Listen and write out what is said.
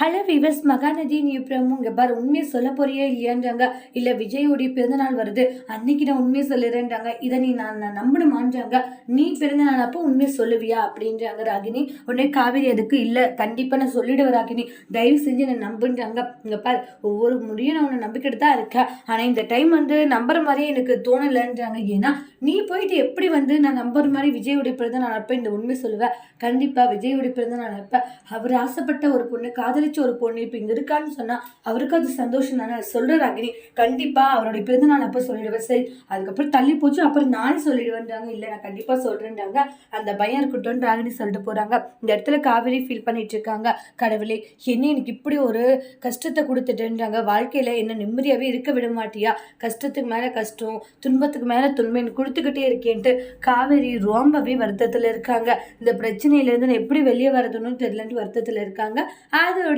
Hello விவஸ் Mahanadi நீ பிரமும் இங்கே பாரு உண்மையை சொல்ல போறியா இல்லையான்றாங்க? இல்லை விஜயோடைய பிறந்தநாள் வருது அன்னைக்கு நான் உண்மையை சொல்லுறேன்றாங்க. இதை நீ நான் நான் நம்பணுமான்றாங்க? நீ பிறந்தநாள் அப்போ உண்மையை சொல்லுவியா? அப்படின்றாங்க ராகினி. உடனே காவேரி அதுக்கு இல்லை கண்டிப்பாக நான் சொல்லிடுவேன் ராகினி. தயவு செஞ்சு என்னை நம்புன்றாங்க. இங்கே பாரு ஒவ்வொரு முடியும் நான் உன்னை நம்பிக்கிட்டு தான் இருக்கேன். ஆனால் இந்த டைம் வந்து நம்புற மாதிரியே எனக்கு தோணலைன்றாங்க. ஏன்னா நீ போயிட்டு எப்படி வந்து நான் நம்புற மாதிரி விஜயோடைய பிறந்தநாள் அப்போ இந்த உண்மை சொல்லுவேன் கண்டிப்பாக விஜயோடைய பிறந்தநாள் அப்போ அவர் ஆசைப்பட்ட ஒரு பொண்ணு காதலிச்ச ஒரு பொண்ணு இப்போ இங்கே இருக்கான்னு சொன்னால் அவருக்கு அது சந்தோஷம் தானே? சொல்கிற அக்னி. கண்டிப்பாக அவருடைய பிறந்தநாள் அப்போ சொல்லிடுவேன். சரி அதுக்கப்புறம் தள்ளி போச்சு. அப்புறம் நானே சொல்லிடுவேன்றாங்க. இல்லை நான் கண்டிப்பாக சொல்கிறேன்றாங்க அந்த பயம் இருக்கட்டும் ராகினி சொல்லிட்டு போகிறாங்க இந்த இடத்துல காவேரி ஃபீல் பண்ணிட்டு இருக்காங்க. கடவுளே என்ன எனக்கு இப்படி ஒரு கஷ்டத்தை கொடுத்துட்டேன்றாங்க. வாழ்க்கையில் என்ன நிம்மதியாகவே இருக்க விட மாட்டியா? கஷ்டத்துக்கு மேலே கஷ்டம் துன்பத்துக்கு மேலே துன்பம் கொடுத்துக்கிட்டே இருக்கேன்ட்டு காவேரி ரொம்பவே வருத்தத்தில் இருக்காங்க. இந்த பிரச்சனையிலேருந்து நான் எப்படி வெளியே வரதுன்னு தெரியலன்ட்டு வருத்தத்தில் இருக்காங்க. அதோட